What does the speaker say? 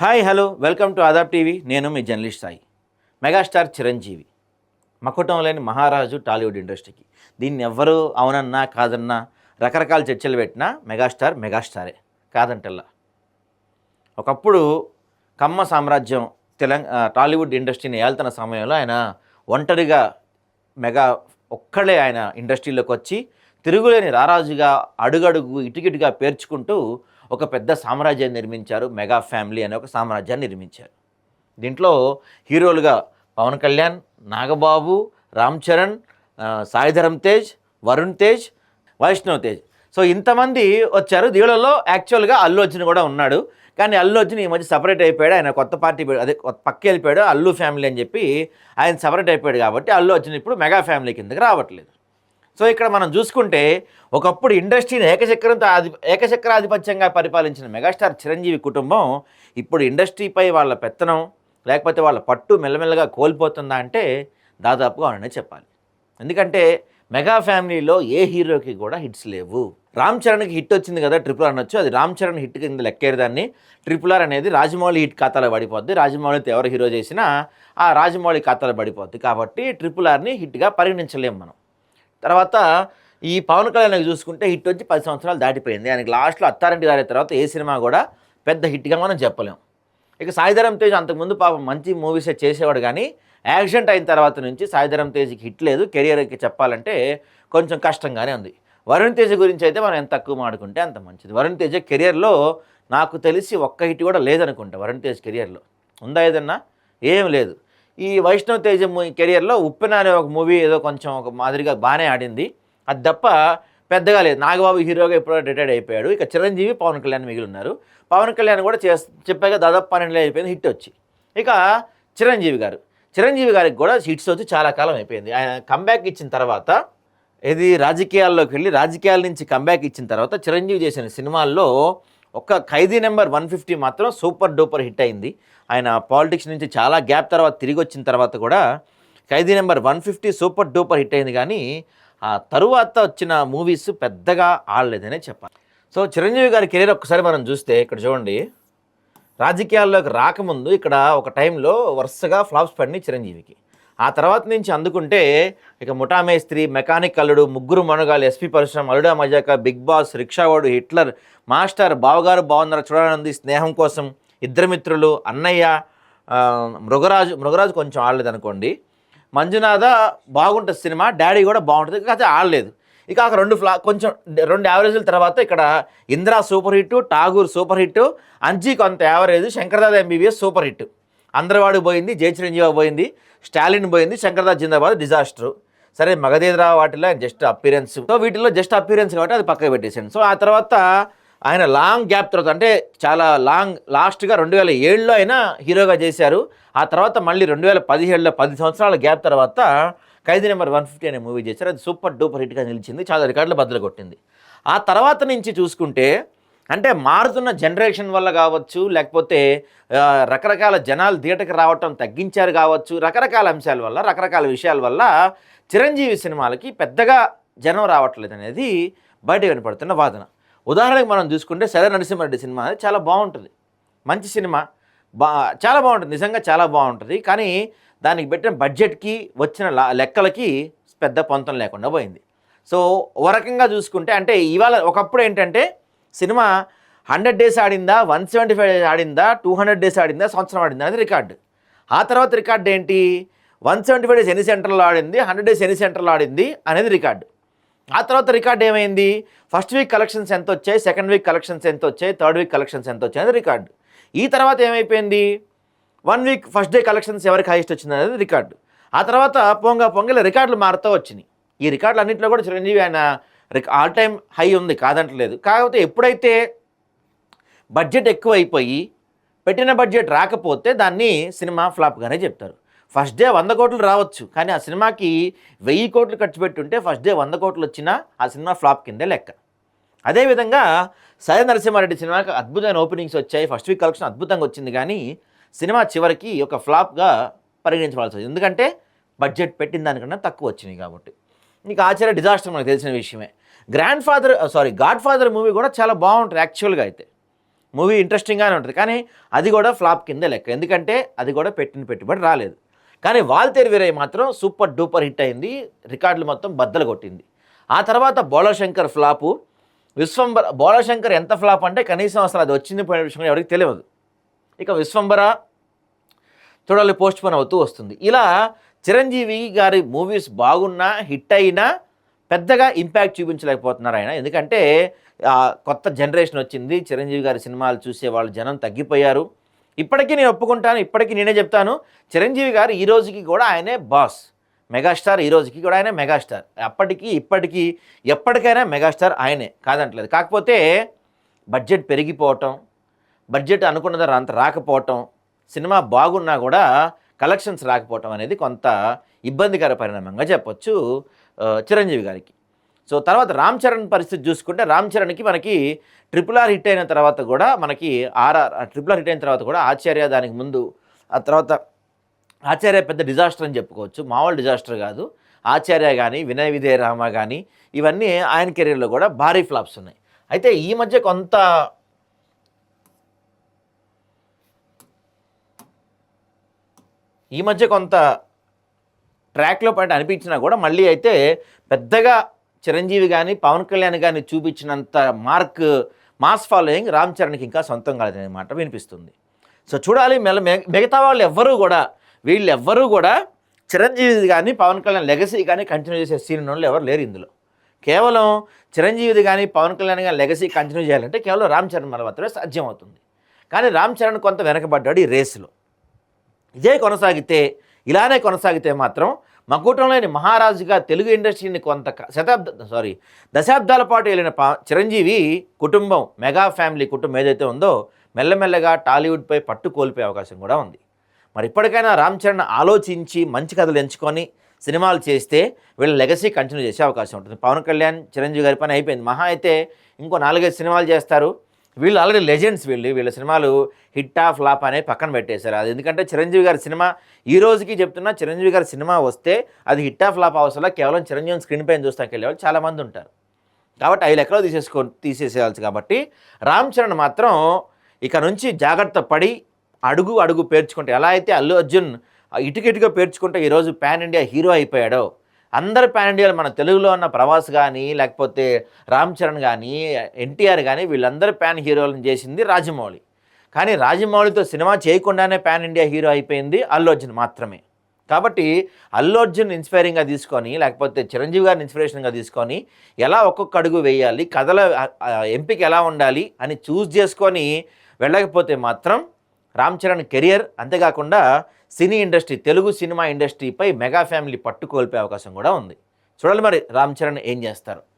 Hi hello welcome to Aadab TV. నేను మీ journalist Sai. Megastar Chiranjeevi. మకుటం లేని మహారాజు టాలీవుడ్ ఇండస్ట్రీకి. దీన్ని ఎవ్వరూ అవునన్నా కాదన్నా రకరకాల చర్చలు పెట్టినా మెగాస్టార్ మెగాస్టారే. కాదంటల్లా. ఒకప్పుడు కమ్మ సామ్రాజ్యం తెలంగాణ టాలీవుడ్ ఇండస్ట్రీని ఏళ్తున్న సమయంలో ఆయన ఒంటరిగా మెగా ఒక్కడే ఆయన ఇండస్ట్రీలోకి వచ్చి తిరుగులేని రారాజుగా అడుగడుగు ఇటుకిటుగా పేర్చుకుంటూ ఒక పెద్ద సామ్రాజ్యాన్ని నిర్మించారు మెగా ఫ్యామిలీ అనే ఒక సామ్రాజ్యాన్ని నిర్మించారు. దీంట్లో హీరోలుగా పవన్ కళ్యాణ్ నాగబాబు రామ్ చరణ్ సాయిధరం తేజ్ వరుణ్ తేజ్ వైష్ణవ్ తేజ్. సో ఇంతమంది వచ్చారు. దీనిలో యాక్చువల్గా అల్లు అర్జున్ కూడా ఉన్నాడు. కానీ అల్లు అర్జున్ ఈ మధ్య సపరేట్ అయిపోయాడు. ఆయన కొత్త పార్టీ అదే పక్క వెళ్ళిపోయాడు. అల్లు ఫ్యామిలీ అని చెప్పి ఆయన సపరేట్ అయిపోయాడు కాబట్టి అల్లు అర్జున్ ఇప్పుడు మెగా ఫ్యామిలీ కిందకి రావట్లేదు. సో ఇక్కడ మనం చూసుకుంటే ఒకప్పుడు ఇండస్ట్రీని ఏకచక్రంతో ఆధి ఏకచక్రాధిపత్యంగా పరిపాలించిన మెగాస్టార్ చిరంజీవి కుటుంబం ఇప్పుడు ఇండస్ట్రీపై వాళ్ళ పెత్తనం లేకపోతే వాళ్ళ పట్టు మెల్లమెల్లగా కోల్పోతుందా అంటే దాదాపుగా అవుననే చెప్పాలి. ఎందుకంటే మెగా ఫ్యామిలీలో ఏ హీరోకి కూడా హిట్స్ లేవు. రామ్ చరణ్కి హిట్ వచ్చింది కదా ట్రిపుల్ ఆర్ అనొచ్చు. అది రామ్ చరణ్ హిట్ కింద లెక్కేరు దాన్ని. ట్రిపుల్ ఆర్ అనేది రాజమౌళి హిట్ ఖాతాలో పడిపోద్ది. రాజమౌళితో ఎవరు హీరో చేసినా ఆ రాజమౌళి ఖాతాలో పడిపోద్ది. కాబట్టి ట్రిపుల్ ఆర్ని హిట్గా పరిగణించలేము మనం. తర్వాత ఈ పవన్ కళ్యాణ్ చూసుకుంటే హిట్ వచ్చి పది సంవత్సరాలు దాటిపోయింది. ఆయనకి లాస్ట్లో అత్తారింటి గారి తర్వాత ఏ సినిమా కూడా పెద్ద హిట్గా మనం చెప్పలేం. ఇక సాయిధరం తేజ్ అంతకుముందు పాపం మంచి మూవీస్ చేసేవాడు కానీ యాక్సిడెంట్ అయిన తర్వాత నుంచి సాయిధరం తేజ్కి హిట్ లేదు. కెరియర్కి చెప్పాలంటే కొంచెం కష్టంగానే ఉంది. వరుణ్ తేజ్ గురించి అయితే మనం ఎంత తక్కువ మాడుకుంటే అంత మంచిది. వరుణ్ తేజ్ కెరియర్లో నాకు తెలిసి ఒక్క హిట్ కూడా లేదనుకుంటా వరుణ్ తేజ్ కెరియర్లో. ఉందా ఏదన్నా? ఏం లేదు. ఈ వైష్ణవ తేజ కెరియర్లో ఉప్పెన అనే ఒక మూవీ ఏదో కొంచెం ఒక మాదిరిగా బాగానే ఆడింది. అది తప్ప పెద్దగా లేదు. నాగబాబు హీరోగా ఎప్పుడో రిటైర్డ్ అయిపోయాడు. ఇక చిరంజీవి పవన్ కళ్యాణ్ మిగిలి ఉన్నారు. పవన్ కళ్యాణ్ కూడా చే చెప్పాక దాదాపు పన్నెండులో అయిపోయింది హిట్ వచ్చి. ఇక చిరంజీవి గారు. చిరంజీవి గారికి కూడా హిట్స్ వచ్చి చాలా కాలం అయిపోయింది. ఆయన కంబ్యాక్ ఇచ్చిన తర్వాత ఇది రాజకీయాల్లోకి వెళ్ళి రాజకీయాల నుంచి కంబ్యాక్ ఇచ్చిన తర్వాత చిరంజీవి చేసిన సినిమాల్లో ఒక్క ఖైదీ నెంబర్ వన్ ఫిఫ్టీ మాత్రం సూపర్ డూపర్ హిట్ అయింది. ఆయన పాలిటిక్స్ నుంచి చాలా గ్యాప్ తర్వాత తిరిగి వచ్చిన తర్వాత కూడా Khaidi number one fifty super duper hit అయింది కానీ ఆ తరువాత వచ్చిన మూవీస్ పెద్దగా ఆడలేదనే చెప్పాలి. సో చిరంజీవి గారి కెరీర్ ఒక్కసారి మనం చూస్తే ఇక్కడ చూడండి. రాజకీయాల్లోకి రాకముందు ఇక్కడ ఒక టైంలో వరుసగా ఫ్లాప్స్ పడినాయి చిరంజీవికి. ఆ తర్వాత నుంచి అందుకుంటే ఇక ముఠామేస్త్రి మెకానిక్ అల్లుడు ముగ్గురు మనగాలు ఎస్పీ పరిశ్రమ Alluda Majaka big boss Rikshavodu Hitler master Bavagaru Bagunnaru Choodalanundi స్నేహం కోసం. ఇద్దరు మిత్రులు అన్నయ్య మృగరాజు మృగరాజు కొంచెం ఆడలేదు అనుకోండి మంజునాథ బాగుంటుంది సినిమా డాడీ కూడా బాగుంటుంది కాకపోతే ఆడలేదు. ఇక ఆ రెండు ఫ్లా కొంచెం రెండు యావరేజ్ల తర్వాత ఇక్కడ Indira super hit Tagore super hit Anji కొంత average Shankar Dada MBBS super hit Andarivaadu పోయింది జై చిరంజీవి పోయింది స్టాలిన్ పోయింది శంకర్దాద్ జిందాబాద్ డిజాస్టర్ సరే మగధీరా వాటిలో జస్ట్ అపీరెన్స్ సో వీటిలో జస్ట్ అపీరెన్స్ కాబట్టి అది పక్కకు పెట్టేసాను సో ఆ తర్వాత ఆయన లాంగ్ గ్యాప్ తర్వాత అంటే చాలా లాంగ్ లాస్ట్గా రెండు వేల ఏడులో ఆయన హీరోగా చేశారు. ఆ తర్వాత మళ్ళీ రెండు వేల పదిహేడులో పది సంవత్సరాల గ్యాప్ తర్వాత ఖైదీ నెంబర్ వన్ ఫిఫ్టీ అనే మూవీ చేశారు. అది సూపర్ డూపర్ హిట్గా నిలిచింది చాలా రికార్డులు బద్దలు కొట్టింది. ఆ తర్వాత నుంచి చూసుకుంటే అంటే మారుతున్న జనరేషన్ వల్ల కావచ్చు లేకపోతే రకరకాల జనాలు థియేటర్కి రావటం తగ్గించారు కావచ్చు రకరకాల అంశాల వల్ల రకరకాల విషయాల వల్ల చిరంజీవి సినిమాలకి పెద్దగా జనం రావట్లేదు అనేది బయట కనపడుతున్న వాదన. ఉదాహరణకు మనం చూసుకుంటే సరే నరసింహారెడ్డి సినిమా చాలా బాగుంటుంది. మంచి సినిమా. బా చాలా బాగుంటుంది. నిజంగా చాలా బాగుంటుంది. కానీ దానికి పెట్టిన బడ్జెట్కి వచ్చిన లెక్కలకి పెద్ద పొంతం లేకుండా పోయింది. సో ఓ రకంగా చూసుకుంటే అంటే ఇవాళ ఒకప్పుడు ఏంటంటే సినిమా హండ్రెడ్ డేస్ ఆడిందా వన్ సెవెంటీ ఫైవ్ డేస్ ఆడిందా టూ హండ్రెడ్ డేస్ ఆడిందా సంవత్సరం ఆడిందా అనేది రికార్డు. ఆ తర్వాత రికార్డు ఏంటి? వన్ సెవెంటీ ఫైవ్ డేస్ ఎన్ని సెంటర్లో ఆడింది హండ్రెడ్ డేస్ ఎన్ని సెంటర్లో ఆడింది అనేది రికార్డు. ఆ తర్వాత రికార్డ్ ఏమైంది? ఫస్ట్ వీక్ కలెక్షన్స్ ఎంత వచ్చాయి సెకండ్ వీక్ కలెక్షన్స్ ఎంత వచ్చాయి థర్డ్ వీక్ కలెక్షన్స్ ఎంత వచ్చాయి అనేది రికార్డు. ఈ తర్వాత ఏమైపోయింది? One week first day collections ఎవరికి హైయెస్ట్ వచ్చింది అనేది రికార్డు. ఆ తర్వాత పొంగ పొంగల రికార్డులు మారుతూ వచ్చినాయి. ఈ రికార్డులు అన్నింటిలో కూడా చిరంజీవి ఆయన ఆల్ టైమ్ హై ఉంది కాదంటలేదు. కాకపోతే ఎప్పుడైతే బడ్జెట్ ఎక్కువ అయిపోయి పెట్టిన బడ్జెట్ రాకపోతే దాన్ని సినిమా ఫ్లాప్గానే చెప్తారు. ఫస్ట్ డే వంద కోట్లు రావచ్చు. కానీ ఆ సినిమాకి వెయ్యి కోట్లు ఖర్చు పెట్టుంటే ఫస్ట్ డే వంద కోట్లు వచ్చినా ఆ సినిమా ఫ్లాప్ కిందే లెక్క. అదేవిధంగా సయ నరసింహారెడ్డి సినిమాకి అద్భుతమైన ఓపెనింగ్స్ వచ్చాయి. ఫస్ట్ వీక్ కలెక్షన్ అద్భుతంగా వచ్చింది కానీ సినిమా చివరికి ఒక ఫ్లాప్గా పరిగణించవలసి వచ్చింది. ఎందుకంటే బడ్జెట్ పెట్టిన దానికన్నా తక్కువ వచ్చినాయి కాబట్టి. నీకు ఆచార్య డిజాస్టర్ మనకు తెలిసిన విషయమే. Grand father sorry god father movie కూడా చాలా బాగుంటుంది యాక్చువల్గా అయితే. మూవీ ఇంట్రెస్టింగ్గానే ఉంటుంది. కానీ అది కూడా ఫ్లాప్ కింద లెక్క. ఎందుకంటే అది కూడా పెట్టిన పెట్టుబడి రాలేదు. కానీ వాల్తేరు వీరయ్య మాత్రం సూపర్ డూపర్ హిట్ అయింది రికార్డులు మొత్తం బద్దలు కొట్టింది. ఆ తర్వాత బోళశంకర్ ఫ్లాపు విశ్వంబర బోళశంకర్ ఎంత ఫ్లాప్ అంటే కనీసం అసలు అది వచ్చింది పోయిన విషయం ఎవరికి తెలియదు. ఇక విశ్వంబర చూడాలి పోస్ట్ పోన్ అవుతూ వస్తుంది. ఇలా చిరంజీవి గారి మూవీస్ బాగున్నా హిట్ అయినా పెద్దగా ఇంపాక్ట్ చూపించలేకపోతున్నారు ఆయన. ఎందుకంటే కొత్త జనరేషన్ వచ్చింది చిరంజీవి గారి సినిమాలు చూసే వాళ్ళు జనం తగ్గిపోయారు. ఇప్పటికీ నేను ఒప్పుకుంటాను ఇప్పటికీ నేనే చెప్తాను. చిరంజీవి గారు ఈ రోజుకి కూడా ఆయనే బాస్. మెగాస్టార్ ఈ రోజుకి కూడా ఆయనే మెగాస్టార్. అప్పటికి ఇప్పటికీ ఎప్పటికైనా మెగాస్టార్ ఆయనే కాదంటలేదు. కాకపోతే బడ్జెట్ పెరిగిపోవటం బడ్జెట్ అనుకున్న అంత రాకపోవటం సినిమా బాగున్నా కూడా కలెక్షన్స్ రాకపోవటం అనేది కొంత ఇబ్బందికర పరిణామంగా చెప్పొచ్చు చిరంజీవి గారికి. సో తర్వాత రామ్ చరణ్ పరిస్థితి చూసుకుంటే రామ్ చరణ్కి మనకి ట్రిపుల్ ఆర్ హిట్ అయిన తర్వాత కూడా మనకి ఆర్ఆర్ ట్రిపుల్ ఆర్ హిట్ అయిన తర్వాత కూడా ఆచార్య దానికి ముందు ఆ తర్వాత ఆచార్య పెద్ద డిజాస్టర్ అని చెప్పుకోవచ్చు. మామూలు డిజాస్టర్ కాదు. ఆచార్య కానీ వినయ విజయ రామ కానీ ఇవన్నీ ఆయన కెరీర్లో కూడా భారీ ఫ్లాప్స్ ఉన్నాయి. అయితే ఈ మధ్య కొంత ఈ మధ్య కొంత ట్రాక్లో పాయింట్ అనిపించినా కూడా మళ్ళీ అయితే పెద్దగా చిరంజీవి కానీ పవన్ కళ్యాణ్ కానీ చూపించినంత మార్క్ మాస్ ఫాలోయింగ్ రామ్ చరణ్కి ఇంకా సొంతం కాలేదనే మాట వినిపిస్తుంది. సో చూడాలి మెల్ల మిగతా వాళ్ళు ఎవ్వరూ కూడా వీళ్ళు ఎవ్వరూ కూడా చిరంజీవి కానీ పవన్ కళ్యాణ్ లెగసీ కానీ కంటిన్యూ చేసే సీన్ వాళ్ళు ఎవరు లేరు ఇందులో. కేవలం చిరంజీవిది కానీ పవన్ కళ్యాణ్ కానీ లెగసీ కంటిన్యూ చేయాలంటే కేవలం రామ్ చరణ్ వల్ల మాత్రమే సాధ్యం అవుతుంది కానీ రామ్ చరణ్ కొంత వెనకబడ్డాడు ఈ రేసులో. ఇదే కొనసాగితే ఇలానే కొనసాగితే మాత్రం మకుటంలోని మహారాజుగా తెలుగు ఇండస్ట్రీని కొంత శతాబ్ద సారీ దశాబ్దాల పాటు వెళ్ళిన పా చిరంజీవి కుటుంబం మెగా ఫ్యామిలీ కుటుంబం ఏదైతే ఉందో మెల్లమెల్లగా టాలీవుడ్పై పట్టు కోల్పోయే అవకాశం కూడా ఉంది. మరి ఇప్పటికైనా రామ్ చరణ్ ఆలోచించి మంచి కథలు ఎంచుకొని సినిమాలు చేస్తే వీళ్ళ లెగసీ కంటిన్యూ చేసే అవకాశం ఉంటుంది. పవన్ కళ్యాణ్ చిరంజీవి గారి పని అయిపోయింది. మహా అయితే ఇంకో నాలుగైదు సినిమాలు చేస్తారు. వీళ్ళు ఆల్రెడీ లెజెండ్స్ వీళ్ళు. వీళ్ళ సినిమాలు హిట్ ఫ్లాప్ అనే పక్కన పెట్టేశారు. అది ఎందుకంటే చిరంజీవి గారి సినిమా ఈ రోజుకి చెప్తున్నా చిరంజీవి గారి సినిమా వస్తే అది హిట్ ఫ్లాప్ అవసరంలో కేవలం చిరంజీవి స్క్రీన్ పైన చూస్తానికి వెళ్ళే వాళ్ళు చాలామంది ఉంటారు. కాబట్టి అవి లెక్కలో తీసేసుకో తీసేసేయాల్సి కాబట్టి రామ్ చరణ్ మాత్రం ఇక నుంచి జాగ్రత్త పడి అడుగు అడుగు పేర్చుకుంటే ఎలా అయితే అల్లు అర్జున్ ఇటుకిటుగా పేర్చుకుంటే ఈరోజు పాన్ ఇండియా హీరో అయిపోయాడో అందరు పాన్ ఇండియాలో మన తెలుగులో ఉన్న ప్రభాస్ కానీ లేకపోతే రామ్ చరణ్ కానీ ఎన్టీఆర్ కానీ వీళ్ళందరూ పాన్ హీరోలను చేసింది రాజమౌళి. కానీ రాజమౌళితో సినిమా చేయకుండానే పాన్ ఇండియా హీరో అయిపోయింది అల్లు అర్జున్ మాత్రమే. కాబట్టి అల్లు అర్జున్ ఇన్స్పైరింగ్గా తీసుకొని లేకపోతే చిరంజీవి గారిని ఇన్స్పిరేషన్గా తీసుకొని ఎలా ఒక్కొక్క అడుగు వేయాలి కథల ఎంపిక ఎలా ఉండాలి అని చూస్ చేసుకొని వెళ్ళకపోతే మాత్రం రామ్ చరణ్ కెరియర్ అంతేకాకుండా సినీ ఇండస్ట్రీ తెలుగు సినిమా ఇండస్ట్రీపై మెగా ఫ్యామిలీ పట్టుకోల్పే అవకాశం కూడా ఉంది. చూడాలి మరి రామ్ చరణ్ ఏం చేస్తారు?